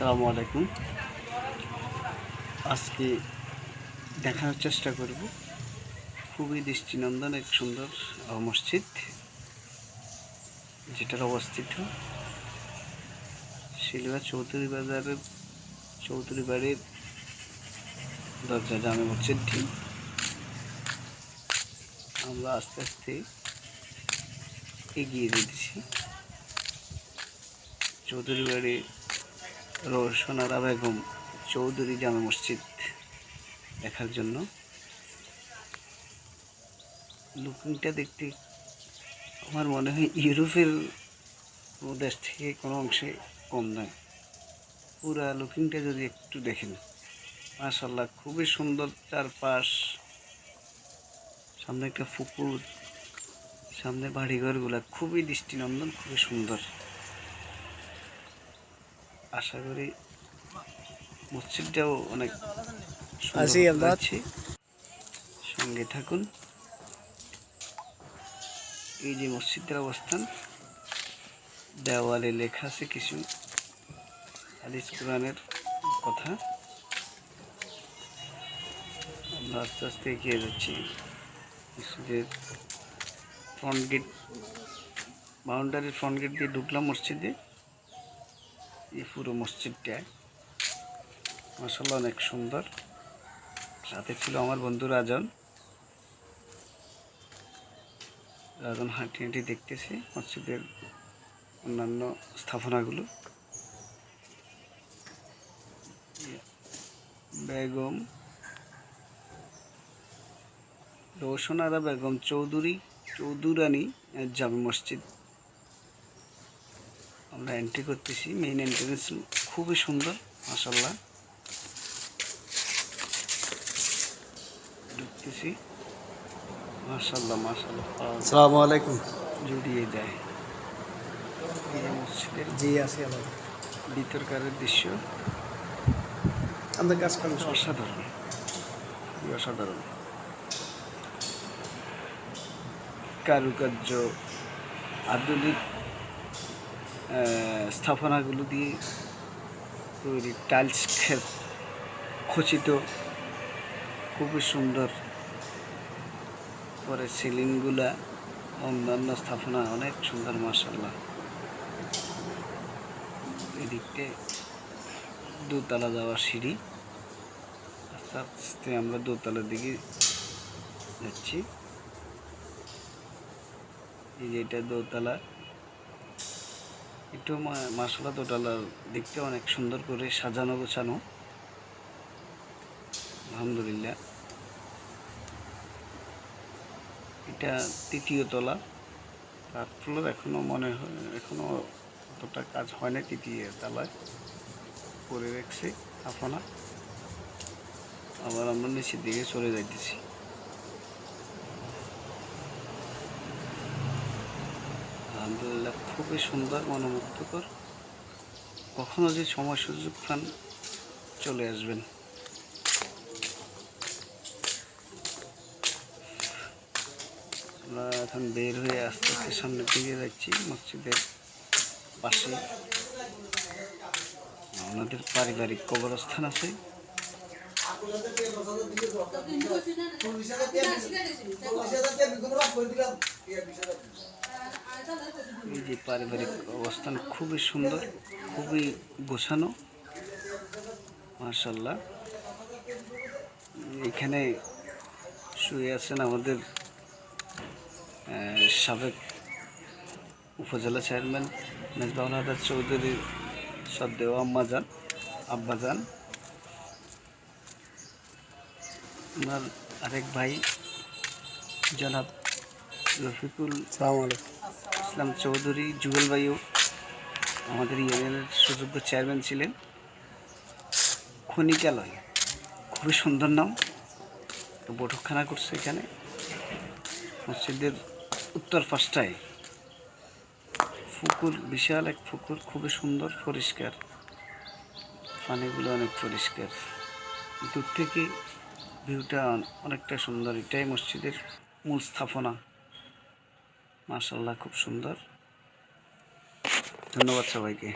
আসসালামু আলাইকুম। আজকে দেখানোর চেষ্টা করব খুবই দৃষ্টিনন্দন এক সুন্দর মসজিদ যেটার অবস্থিত শিলুয়া চৌধুরী বাজারের, চৌধুরী বাড়ির দরজা জামে মসজিদটি। আমরা আস্তে আস্তে এগিয়ে যেতেছি। চৌধুরী বাড়ি রোশনারা বেগম চৌধুরী জামে মসজিদ দেখার জন্য। লুকিংটা দেখতে আমার মনে হয় ইউরোপের কোনো দেশ থেকে কোনো অংশে কম নয়। পুরা লুকিংটা যদি একটু দেখেন মাশাল্লাহ খুবই সুন্দর চারপাশ, সামনে একটা পুকুর, সামনে বাড়িঘরগুলা, খুবই দৃষ্টিনন্দন, খুবই সুন্দর। আশা করি মসজিদটাও অনেক আমরা। লাগছে। সঙ্গে থাকুন এই যে মসজিদের অবস্থান দেওয়ালে লেখা আছে কিছু হাদিস কোরআনের কথা আমরা আস্তে আস্তে এগিয়ে যাচ্ছি মসজিদের ফ্রন্ট গেট বাউন্ডারির ফ্রন্ট গেট দিয়ে ঢুকলাম মসজিদে এই পুরো মসজিদটা। মাসাল্লাহ অনেক সুন্দর। সাথে ছিল আমার বন্ধু রাজন। রাজন হাঁটি হাঁটি দেখতেছে মসজিদের অন্যান্য স্থাপনাগুলো। বেগম। রোশনারা বেগম চৌধুরী, চৌধুরানী, জামে মসজিদ। আমরা এন্ট্রি করতেছি মেইন এন্ট্রেন্স খুবই সুন্দর মাসাল্লাহ ঢুকতেছি। মাসাল্লাহ মাসাল্লাহ আসসালামু আলাইকুম। জুড়িয়ে যায়। মসজিদের জি আছি ভিতরকারের দৃশ্য। আমাদের কাজ করেন। অসাধারণ। অসাধারণ। কারুকার্য আধুনিক স্থাপনাগুলো দিয়ে তৈরি টাইলস খচিত। খুবই সুন্দর পরে সিলিংগুলা, অন্যান্য স্থাপনা অনেক সুন্দর মার্শাল্লাহ এদিকতে দোতলা যাওয়ার সিঁড়ি। আস্তে আস্তে আমরা দোতলার দিকে যাচ্ছি। এই যে এটা দোতলা। একটু মাসালা দোতলার দেখতে অনেক সুন্দর করে সাজানো গোছানো। আলহামদুলিল্লাহ। এটা তৃতীয় তলা। থার্ড ফ্লোর এখনও মনে হয় এখনও অতটা কাজ হয় না তৃতীয় তলায়। করে রেখেছে আপনার? আবার আমরা নিচের দিকে চলে যাইতেছি আলহামদুলিল্লাহ খুবই সুন্দর, মনোমুগ্ধকর। কখনো যে সময় সুযোগ পান, চলে আসবেন। আমরা এখন বের হয়ে আস্তে আস্তে সামনের দিকে যাচ্ছি, মসজিদের পাশে ওনাদের পারিবারিক কবরস্থান আছে। পারিবারিক অবস্থান খুবই সুন্দর, খুবই গোছানো মার্শাল্লাহ এখানে শুয়ে আছেন আমাদের সাবেক উপজেলা চেয়ারম্যান মেজবাউল হাদার চৌধুরী সদ্দেও আম্মাজান আব্বাজান ওনার আরেক ভাই জনাব রফিকুল আসসালামু আলাইকুম। ইসলাম চৌধুরী, জুয়েল ভাইও আমাদের ইউনিয়নের সুযোগ্য চেয়ারম্যান ছিলেন। খনিকালয়, খুবই সুন্দর নাম। বৈঠকখানা করছে এখানে। মসজিদের উত্তর পাশটায়। পুকুর, বিশাল এক পুকুর, খুবই সুন্দর, পরিষ্কার। পানিগুলো অনেক পরিষ্কার। দূর থেকে ভিউটা অনেকটা সুন্দর। এটাই মসজিদের মূল স্থাপনা। মাশাল্লাহ খুব সুন্দর। ধন্যবাদ সবাইকে।